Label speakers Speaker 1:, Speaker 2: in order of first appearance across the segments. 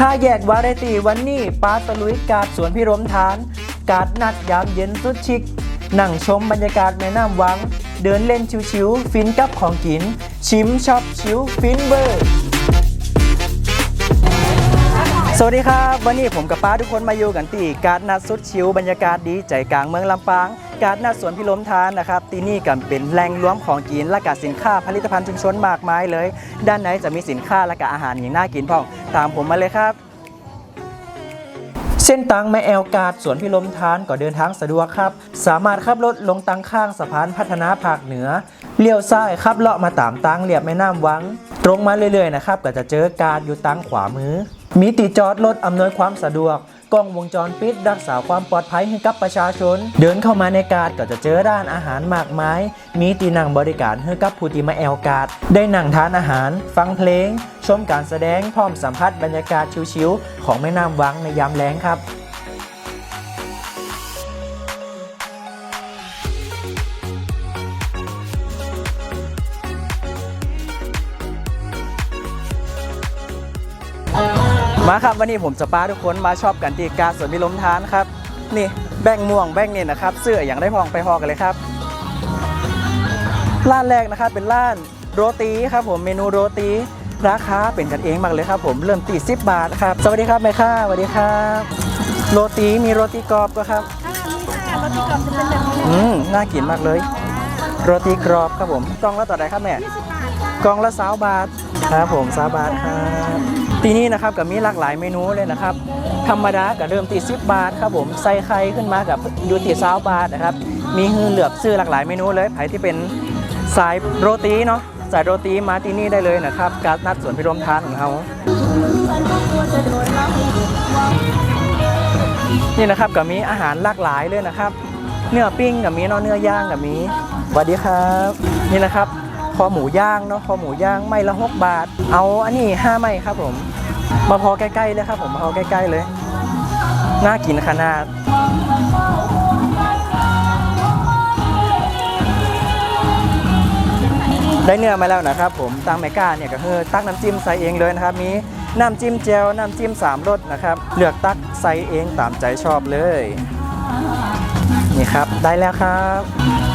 Speaker 1: ห้าแยกวาไรตีวันนี้ป้าตะลุยกาดสวนพิรมทาน กาดนัดยามเย็นสุดชิค นั่งชมบรรยากาศแม่น้ำวัง เดินเล่นชิวๆฟินกับของกิน ชิมช็อปชิวฟินเบอร์สวัสดีครับ วันนี้ผมกับป้าทุกคนมาอยู่กันที่การดนัดสุดชิวบรรยากาศดีใจกลางเมืองลำปาง การดนัดสวนพิรมทานนะครับที่นี่กันเป็นแหล่งรวมของกินและกาสินค้าผลิตภัณฑ์ชุมชนมากมายเลย ด้านในจะมีสินค้าและก็อาหารอย่างน่ากินพ่องตามผมมาเลยครับ เส้นตังแม่แอลกาดสวนพิรมทานก็เดินทางสะดวกครับ สามารถขับรถลงตังข้างสะพานพัฒนาภาคเหนือเลี้ยวซ้ายขับเลาะมาตามตังเรียบแม่น้ำวัง ตรงมาเรื่อยๆนะครับก็จะเจอกาดอยู่ตังขวามือ มีติจอดรถอำนวยความสะดวก กล้องวงจรปิดรักษาความปลอดภัยให้กับประชาชน เดินเข้ามาในกาดก็จะเจอร้านอาหารมากมาย มีตีนั่งบริการให้กับผู้ที่มาแอลกาดได้นั่งทานอาหาร ฟังเพลง ชมการแสดงพร้อมสัมผัสบรรยากาศชิวๆของแม่น้ำวังในยามแล้งครับ มาครับวันนี้ผมจะพาทุกคนมาชอบกันที่การสวนมิลมทานครับ นี่แบ่งม่วงแบ่งนี่นะครับเสื้ออย่างได้พองไปพอกันเลยครับร้านแรกนะครับเป็นร้านโรตีครับผมเมนูโรตีราคาเป็นกันเองมากเลยครับ ผมเริ่มตีสิบบาทครับสวัสดีครับแม่ค้าสวัสดีครับโรตีมีโรตีกรอบก็ครับ
Speaker 2: ค่ะมีค่ะรถที่กล่องจะเป็นแบบนี้เลย
Speaker 1: อืมน่ากินมากเลย โรตีกรอบครับผมกล่องละต่อไหนครับแม่
Speaker 2: 20บาทค่ะ
Speaker 1: กล่องละสาบาทครับผมสาบาทครับ ที่นี่นะครับก็มีหลากหลายเมนูเลยนะครับ ธรรมดาก็เริ่มตีสิบบาทครับผมใส่ไข่ขึ้นมากับยูตีสาบาทนะครับ มีฮือเหลือกซื้อหลากหลายเมนูเลยใครที่เป็นสายโรตีเนาะสายโรตีมาที่นี่ได้เลยนะครับ การนัดสวนพิรมทานของเขานี่นะครับก็มีอาหารหลากหลายเลยนะครับ เนื้อปิ้งกับมีนาะเนื้อย่างกับมีสวัสดีครับ นี่นะครับ คอหมูย่างเนาะคอหมูย่างไม่ละหกบาท เอาอันนี้ห้าไม่ครับผมมาพอใกล้ๆเลยครับผมมาพอใกล้ๆเลย น่ากินขนาดได้เนื้อมาแล้วนะครับผมตังเมกาเนี่ยก็คือตักน้ำจิ้มใส่เองเลยนะครับ มีน้ำจิ้มเจลน้ำจิ้มสามรสนะครับ เลือกตักใส่เองตามใจชอบเลย นี่ครับได้แล้วครับ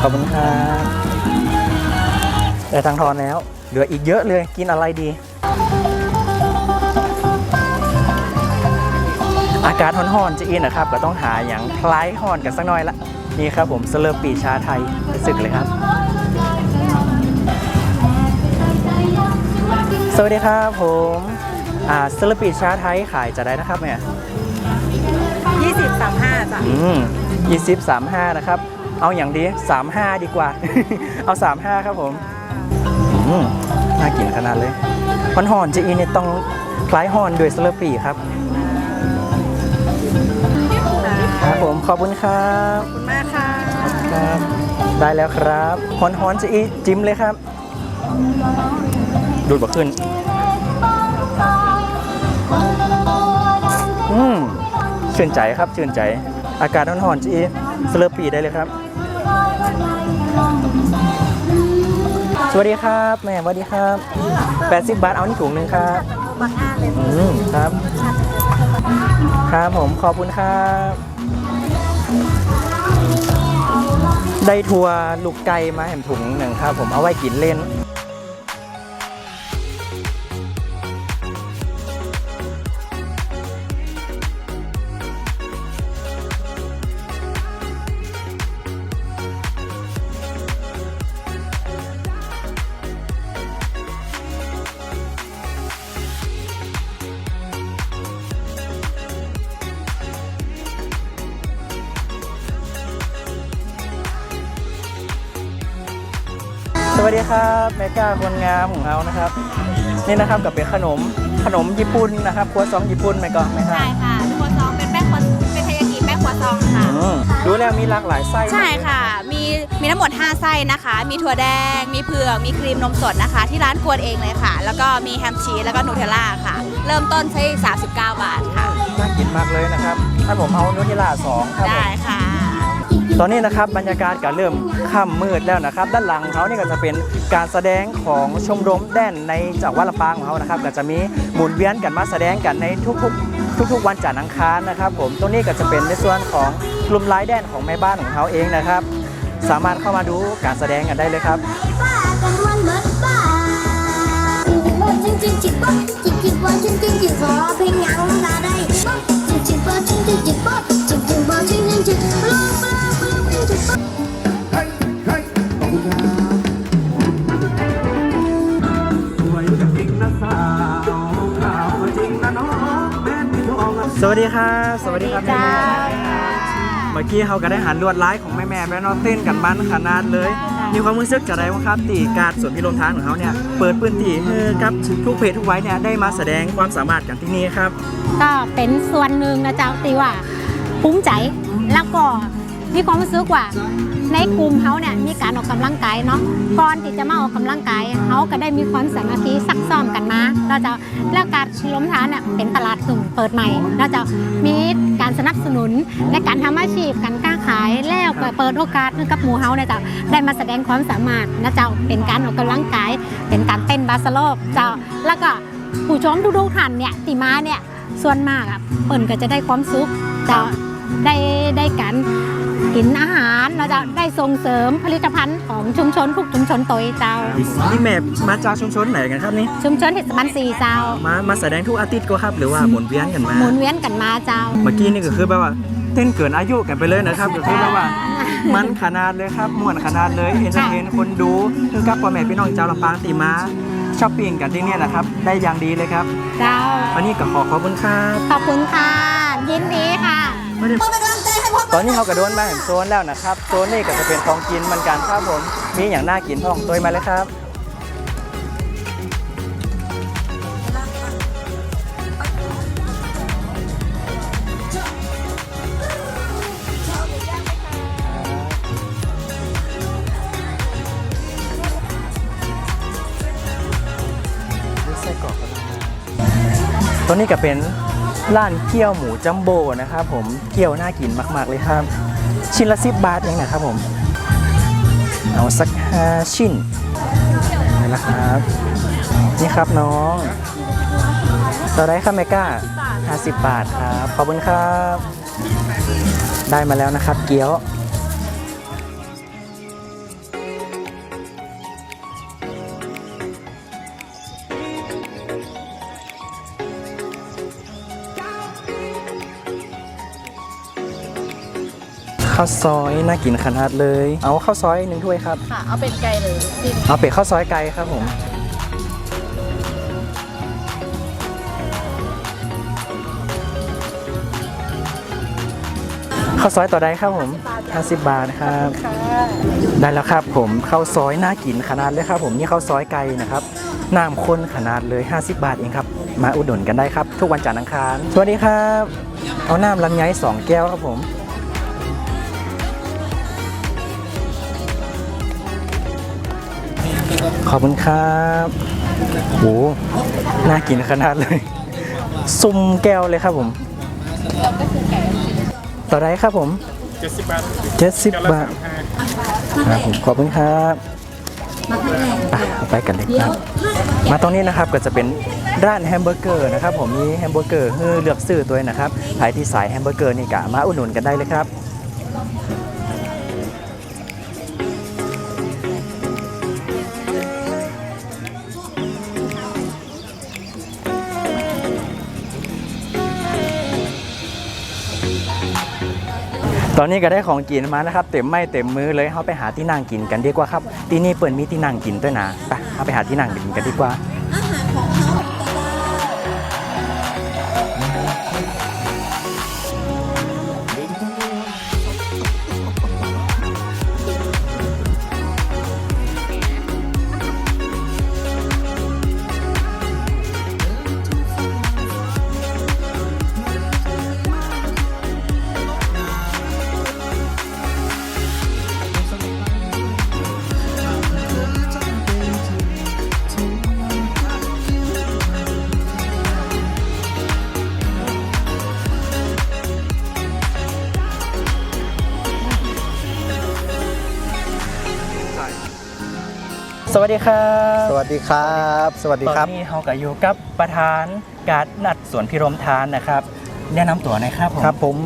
Speaker 1: ขอบคุณครับ ได้ตังค์ทอนแล้ว เหลืออีกเยอะเลยกินอะไรดี อากาศร้อนๆจะอินนะครับ ก็ต้องหาอย่างคล้ายห่อนกันสักหน่อยละ นี่ครับผมสเลอร์ปีชาไทยไปสึกเลยครับ สวัสดีครับผมอ่าสเลอร์ปีชาไทยขายจะได้นะครับเนี่ย
Speaker 2: 20 35จ้ะ
Speaker 1: อืมยี่สิบสามห้านะครับ เอาอย่างดีสามห้าดีกว่า เอาสามห้าครับผม อืมน่ากินขนาดเลยฮอนฮอนๆจะอีเนี่ยต้องคล้ายฮอนโดวยสเลอร์ปีครับ ครับผมขอบคุณครับ
Speaker 2: ขอบคุณมากค่ะ
Speaker 1: ครับ ได้แล้วครับฮอนฮอนๆจะอีจิ้มเลยครับ ดูดบ่ขึ้น อืมชื่นใจครับชื่นใจ อากาศร้อนๆจีสเลอร์ปีได้เลยครับ สวัสดีครับแม่สวัสดีครับ 80 บาทเอานี่ถุงหนึ่งครับ
Speaker 2: บักห้าเลย
Speaker 1: อืมครับ ครับผมขอบคุณครับ ได้ทัวร์ลูกไก่มาแหมถุงหนึ่งครับ ผมเอาไว้กินเล่น วัสดีครับแมก้าคนงามของเรานะครับ นี่นะครับกับเป็นขนมขนมญี่ปุ่นนะครับครัวซองญี่ปุ่นไหมก็ไหมครับ
Speaker 2: ใช่ค่ะครัวซองเป็นแป้งครัวเป็นทายากิแป้งครัวซองค่ะ
Speaker 1: อืมดูแล้วมีหลากหลายไส้
Speaker 2: ใช่ค่ะ มีมีทั้งหมด 5 ไส้นะคะ มีถั่วแดง มีเผือก มีครีมนมสดนะคะ ที่ร้านกวนเองเลยค่ะ แล้วก็มีแฮมชีสแล้วก็นูเทลล่าค่ะ เริ่มต้นใช้ 39 บาทค่ะ
Speaker 1: น่ากินมากเลยนะครับถ้าผมเอานูเทลล่าสองครับผม
Speaker 2: ได้ค่ะ
Speaker 1: ตอนนี้นะครับบรรยากาศก็เริ่ม ค่ำมืดแล้วนะครับ ด้านหลังเขานี่ก็จะเป็นการแสดงของชมรมแดนในจังหวัดลำปางของเขานะครับ ก็จะมีหมุนเวียนกันมาแสดงกันในทุกๆทุกๆวันจันทร์อังคารนะครับผมตรงนี้ก็จะเป็นในส่วนของกลุ่มไลายแดนของแม่บ้านของเขาเองนะครับ สามารถเข้ามาดูการแสดงกันได้เลยครับ
Speaker 3: บ้ากันวันเบิดบ้าจริงจริงจิบบ้าจริงจริงบ้าจริงจริงจิบขอเพลงยัง
Speaker 1: วัสดีครับ สวัสดีครับแม่เมื่อกี้เขาก็ได้หันลวดลายของแม่แม่ๆแม่นอเต้นกันมันขนาดเลย มีความรู้สึกจะไรบ้างครับตีการสวนพิรมทานของเขาเนี่ย เปิดพื้นที่ให้กับทุกเพจทุกไว้เนี่ยได้มาแสดงความสามารถกันที่นี่ครับ
Speaker 4: ก็เป็นส่วนหนึ่งนะเจ้าตีว่าภูมิใจแล้วก็ มีความรู้สึกว่าในกลุ่มเขาเนี่ยมีการออกกำลังกายเนาะก่อนที่จะมาออกกำลังกายเขาก็ได้มีความสามัคคีซักซ้อมกันมาเราจะแล้วการล้มฐานเนี่ยเป็นตลาดสุ่มเปิดใหม่เราจะมีการสนับสนุนในการทำอาชีพการค้าขายแล้วก็เปิดโอกาสกับหมู่เฮาเนี่ยจ้าได้มาแสดงความสามารถนะเจ้าเป็นการออกกำลังกายเป็นการเต้นบาสโลปเจ้าแล้วก็ผู้ชมทุกๆท่านเนี่ยติมาเนี่ยส่วนมากอะเปิ่นก็จะได้ความสุขจะ ได้ได้การกินอาหารเราจะได้ส่งเสริมผลิตภัณฑ์ของชุมชนทุกชุมชนตัวเจ้า
Speaker 1: นี่แม่มาจากชุมชนไหนกันครับนี่
Speaker 4: ชุมชนเทศบาลสี่เจ้า
Speaker 1: มามาแสดงทุกอาทิตย์ก็ครับ หรือว่าหมุนเวียนกันมา
Speaker 4: หมุนเวียนกันมาเจ้า
Speaker 1: เมื่อกี้นี่ก็คือแบบว่าเต้นเกินอายุกันไปเลยนะครับก็คือแบบว่า มันขนาดเลยครับม่วนขนาดเลยเอนเตอร์เทนคนดูคือกับพ่อแม่พี่น้องชาวลำปางตีมาช้อปปิ้งกันที่เนี่ยนะครับ ได้อย่างดีเลยครับ
Speaker 4: เจ้า
Speaker 1: วันนี้ก็ขอขอบคุณครับ
Speaker 4: ขอบคุณค่ะ ยินดีค่ะ
Speaker 1: ตอนนี้เขากระโดนมาเห็นโซนแล้วนะครับโซนนี่ก็จะเป็นของกินเหมือนกันครับผม มีอย่างน่ากินพ่องตัวมาเลยครับตัวนี้ก็เป็น ร้านเกี๊ยวหมูจัมโบ้นะครับผมเกี๊ยวน่ากินมาก ๆ เลยครับ ชิ้นละสิบบาทเองนะครับผม เอาสักห้าชิ้นนี่นะครับ นี่ครับน้องต่อได้ครับเมก้า50 บาทครับ ขอบคุณครับ ได้มาแล้วนะครับ เกี๊ยว ข้าวซอยน่ากินขนาดเลย เอาข้าวซอยหนึ่งถ้วยครับ
Speaker 2: ค่ะ เอาเป็นไก่หรือ
Speaker 1: เอาเป็ดข้าวซอยไก่ครับผมข้าวซอยต่อได้ครับผม 50 บาทครับได้แล้วครับผมข้าวซอยน่ากินขนาดเลยครับผมนี่ข้าวซอยไก่นะครับน้ำข้นขนาดเลย 50 บาทเองครับ มาอุดหนุนกันได้ครับ ทุกวันจันทร์อังคารสวัสดีครับ เอาน้ำลำไยสองแก้วครับผม ขอบคุณครับโหน่ากินขนาดเลย ซุ่มแก้วเลยครับผมต่อได้ครับผม
Speaker 5: 70บาท
Speaker 1: 70บาทครับผมขอบคุณครับอะไปกันเลยครับ มาตรงนี้นะครับก็จะเป็นร้านแฮมเบอร์เกอร์นะครับผมมีแฮมเบอร์เกอร์ให้เลือกซื้อตัวนี้นะครับใครที่สายแฮมเบอร์เกอร์นี่กะมาอุดหนุนกันได้เลยครับ ตอนนี้ก็ได้ของกินมานะครับ เต็มไม่เต็มมือเลยเขาไปหาที่นั่งกินกันดีกว่าครับ ที่นี่เปิดมีที่นั่งกินด้วยนะไปเอาไปหาที่นั่งกินกันดีกว่า สวัสดีครับ
Speaker 5: สวัสดีครับ สวัสดี
Speaker 1: ตอน
Speaker 5: ครับ
Speaker 1: นี้เราก็อยู่กับประธานการนัดสวนพิรมทานนะครับ แนะนำตัวหน่อยครับผม
Speaker 5: ครับผม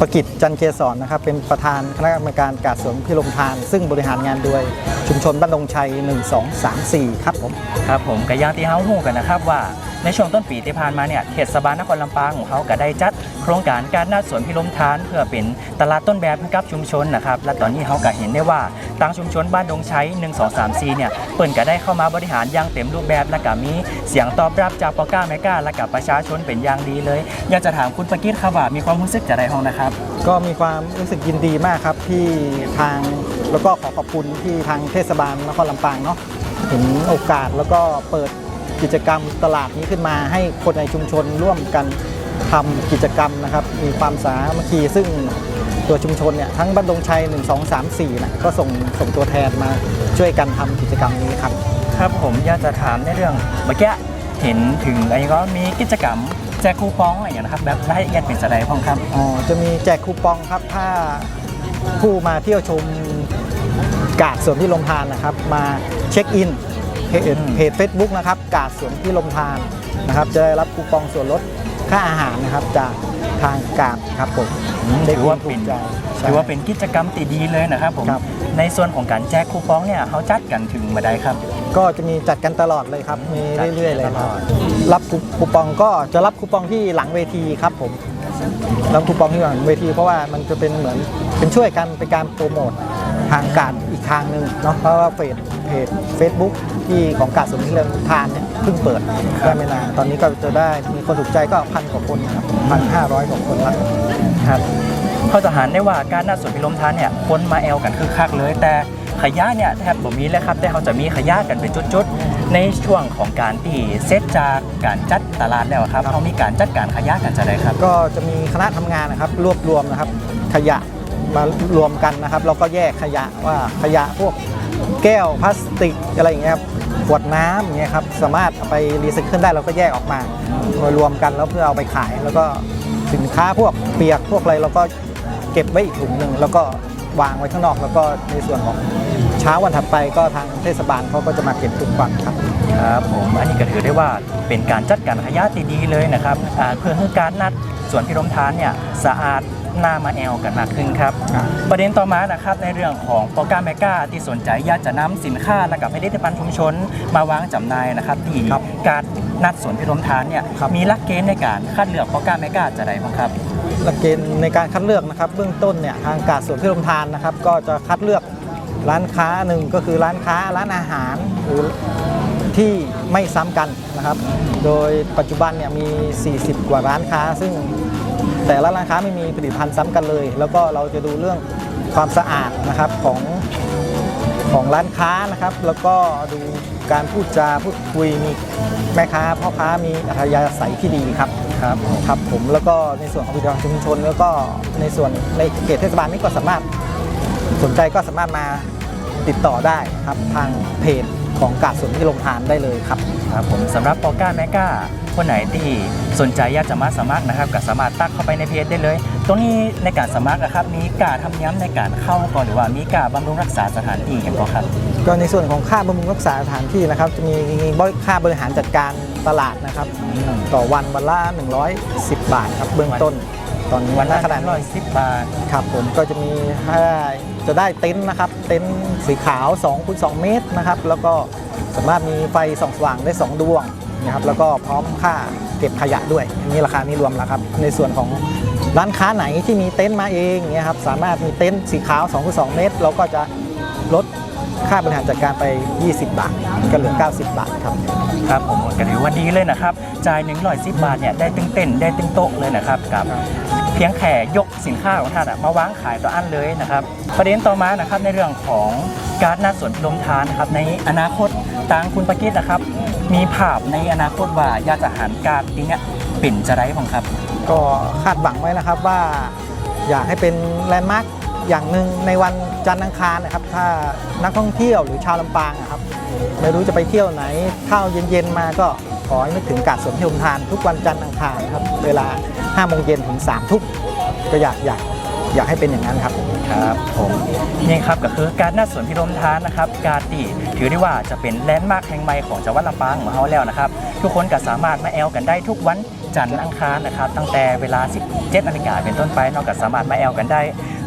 Speaker 5: ประกิตจันเกษรนะครับ เป็นประธานคณะกรรมการการสวนพิรมทาน ซึ่งบริหารงานโดยชุมชนบ้านดงชัย 1 2 3 4 ครับผม
Speaker 1: ครับผมกับย่างที่เฮาหูกันนะครับว่าในช่วงต้นปีที่ผ่านมาเนี่ยเทศบาลนครลำปางของเขาก็ได้จัดโครงการการนัดสวนพิรมทาน เพื่อเป็นตลาดต้นแบบให้กับชุมชนนะครับ และตอนนี้เขาก็เห็นได้ว่าทางชุมชนบ้านดงชัย1 2 3 4 เนี่ยเปิ่นก็ได้เข้ามาบริหารอย่างเต็มรูปแบบและก็มีเสียงตอบรับจากปอก้าแมก้าและกับประชาชนเป็นอย่างดีเลย อยากจะถามคุณประกิตครับว่ามีความรู้สึกจะไรห้องนะครับ
Speaker 5: ก็มีความรู้สึกยินดีมากครับที่ทางแล้วก็ขอขอบคุณที่ทางเทศบาลนครลำปางเนาะเห็นโอกาสแล้วก็เปิดกิจกรรมตลาดนี้ขึ้นมาให้คนในชุมชนร่วมกัน ทำกิจกรรมนะครับ มีความสามัคคีซึ่งตัวชุมชนเนี่ยทั้งบ้านดงชัย 1 2 3 4นะก็ส่งส่งตัวแทนมาช่วยกันทำกิจกรรมนี้ครับ
Speaker 1: ครับผมอยากจะถามในเรื่องเมื่อกี้เห็นถึงอะไรก็มีกิจกรรมแจกคูปองอะไรอย่างนะครับแบบรายละเอียดเป็นสไลด์พ้องครับ
Speaker 5: อ๋อจะมีแจกคูปองครับถ้าผู้มาเที่ยวชมกาดสวนที่ลมทานนะครับ มาเช็คอินเพจ
Speaker 1: อืม
Speaker 5: เพจเฟซบุ๊กนะครับกาดสวนที่ลมทานนะครับจะได้รับคูปองส่วนลด ค่าอาหารนะครับจากทางกาดครับผม
Speaker 1: ถือว่าเป็น
Speaker 5: ใจใช่
Speaker 1: ถือว่าเป็นกิจกรรมตีดีเลยนะครับผม
Speaker 5: ครับ
Speaker 1: ในส่วนของการแจกคูปองเนี่ยเขาจัดกันถึงมาได้ครับ
Speaker 5: ก็จะมีจัดกันตลอดเลยครับมี
Speaker 1: จัด
Speaker 5: เรื่อยๆเลย
Speaker 1: ต
Speaker 5: ค
Speaker 1: ล
Speaker 5: รับ
Speaker 1: อด
Speaker 5: รับคูคูปองก็จะรับคูปองที่หลังเวทีครับผมรับคูปองที่หลังเวที เพราะว่ามันจะเป็นเหมือนเป็นช่วยกันเป็นการโปรโมททางการอีกทางหนึ่งเนาะเพราะว่าเฟซ เพจเฟซบุ๊กที่ของการสมที่เรือนทานเนี่ยเพิ่งเปิดได้ไม่นานตอนนี้ก็จะได้มีคนถูกใจก็พันกว่าคนครับพันห้าร้อยกว่าคนละ
Speaker 1: ครับเขาจะหันได้ว่าการนัดสวนพิลมทานเนี่ยคนมาแอลกันคือคักเลย แต่ขยะเนี่ยแทบบ่มีเลยครับ แต่เขาจะมีขยะกันเป็นจุดๆ ในช่วงของการที่เซตจากการจัดตลาดแล้วครับเขามีการจัดการขยะกันจะได้ครับ
Speaker 5: ก็จะมีคณะทำงานนะครับรวบรวมนะครับขยะมารวมกันนะครับแล้วก็แยกขยะว่าขยะพวก แก้วพลาสติกอะไรอย่างเงี้ยครับขวดน้ำอย่างเงี้ยครับสามารถเอาไปรีไซเคิลได้เราก็แยกออกมารวมกันแล้วเพื่อเอาไปขาย แล้วก็สินค้าพวกเปียกพวกอะไรเราก็เก็บไว้อีกถุงหนึ่งแล้วก็วางไว้ข้างนอก แล้วก็ในส่วนของเช้าวันถัดไปก็ทางเทศบาลเขาก็จะมาเก็บทุกวันครับ
Speaker 1: ครับผมอันนี้ก็ถือได้ว่าเป็นการจัดการขยะที่ดีเลยนะครับอ่าเพื่อให้การนัดสวนพิรมทานเนี่ยสะอาด หน้ามาแอลกันมากขึ้นครับ
Speaker 5: ครับ
Speaker 1: ประเด็นต่อมานะครับในเรื่องของโปรแกรมแมก้าที่สนใจอยากจะนำสินค้าและกับผลิตภัณฑ์ชุมชน มาวางจำหน่ายนะครับที่
Speaker 5: ครับ
Speaker 1: การนัดสวนพิรมทานเนี่ย
Speaker 5: ครับ
Speaker 1: มีหลักเกณฑ์ในการคัดเลือกโปรแกรมแมก้าจะได้บ้างครับ
Speaker 5: หลักเกณฑ์ในการคัดเลือกนะครับเบื้องต้นเนี่ยทางการสวนพิรมทานนะครับก็จะคัดเลือกร้านค้าหนึ่งก็คือร้านค้าร้านอาหารหรือ ที่ไม่ซ้ำกันนะครับ โดยปัจจุบันเนี่ยมี 40 กว่าร้านค้า ซึ่งแต่ละร้านค้าไม่มีผลิตภัณฑ์ซ้ำกันเลย แล้วก็เราจะดูเรื่องความสะอาดนะครับของของร้านค้านะครับ แล้วก็ดูการพูดจาพูดคุยมีแม่ค้าพ่อค้ามีอัธยาศัยที่ดีครับครับครับผมแล้วก็ในส่วนของผลิตภัณฑ์ชุมชน แล้วก็ในส่วนในเขตเทศบาลนี้ก็สามารถสนใจก็สามารถมาติดต่อได้ครับทางเพจ ของกาดสวนที่ลงทานได้เลยครับ
Speaker 1: ครับผมสำหรับโปรแกรมแมก้าคนไหนที่สนใจอยากจะมาสมัครนะครับก็สามารถตักเข้าไปในเพจได้เลย ตรงนี้ในการสมัครนะครับ มีการทำย้ำในการเข้าก่อนหรือว่ามีการบำรุงรักษาสถานที่กันก่อนครับ
Speaker 5: ก็ในส่วนของค่าบำรุงรักษาสถานที่นะครับ จะมีค่าบริหารจัดการตลาดนะครับ ต่อวันวันละ110 บาทครับเบื้องต้น ตอนนี้
Speaker 1: วันละ
Speaker 5: ขนาด
Speaker 1: ร้อยสิบบาท
Speaker 5: ครับผมก็จะมีให้ จะได้เต็นท์นะครับ เต็นท์สีขาว2คูณ2เมตรนะครับ แล้วก็สามารถมีไฟส่องสว่างได้ 2 ดวงนะครับ แล้วก็พร้อมค่าเก็บขยะด้วยอันนี่ราคานี้รวมแล้วครับ ในส่วนของร้านค้าไหนที่มีเต็นท์มาเองเนี่ยครับ สามารถมีเต็นท์สีขาว2คูณ2เมตร เราก็จะลดค่าบริหารจัดการไป 20 บาท ก็เหลือ 90 บาทครับ
Speaker 1: ครับผมก็ถือว่าดีเลยนะครับ จ่าย1นึ่งร้อยสิบบาทเนี่ยได้ตึงเต้นได้ตึงโต๊ะเลยนะครับกับ เพียงแค่ยกสินค้าของท่านมาวางขายต่ออันเลยนะครับ ประเด็นต่อมานะครับในเรื่องของการหนัดสวนลมทานนะครับในอนาคตทางคุณประกิตนะครับ มีภาพในอนาคตว่าอยากจะหันการทีเนี้ยเป็นจะไรบ้างครับ
Speaker 5: ก็คาดหวังไว้นะครับว่า อยากให้เป็นแลนด์มาร์คอย่างหนึ่งในวันจันทร์อังคารนะครับ ถ้านักท่องเที่ยวหรือชาวลำปางนะครับ ไม่รู้จะไปเที่ยวไหนข้าวเย็นๆมาก็ ขอให้นึกถึงกาดสวนพิมทานทุกวันจันทร์อังคารครับ เวลา5โมงเย็นถึง3ทุ่มก็อยากอยากอยากให้เป็นอย่างนั้นครับ
Speaker 1: ครับผมนี่ครับก็คือการนัดสวนพิรมทานนะครับ การที่เทถือได้ว่าจะเป็นแลนด์มาร์คแห่งใหม่ของจังหวัดลำปางของเราแล้วนะครับ ทุกคนก็สามารถมาแอลกันได้ทุกวันจันทร์อังคารนะครับ ตั้งแต่เวลา 17นาฬิกาเป็นต้นไปนอกจากสามารถมาแอลกันได้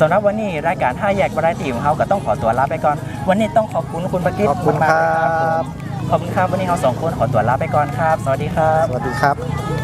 Speaker 1: สำหรับวันนี้รายการ5แยกวาไรตี้ของเราก็ต้องขอตัวลาไปก่อน วันนี้ต้องขอบคุณคุณประกิต
Speaker 5: ขอบคุณ
Speaker 1: มากๆ
Speaker 5: ครั
Speaker 1: เลยครับ
Speaker 5: บ
Speaker 1: ผม ขอบคุณครับ วันนี้เราสองคนขอตัวลาไปก่อนครับ สวัสดีครับ
Speaker 5: สวัสดีครับ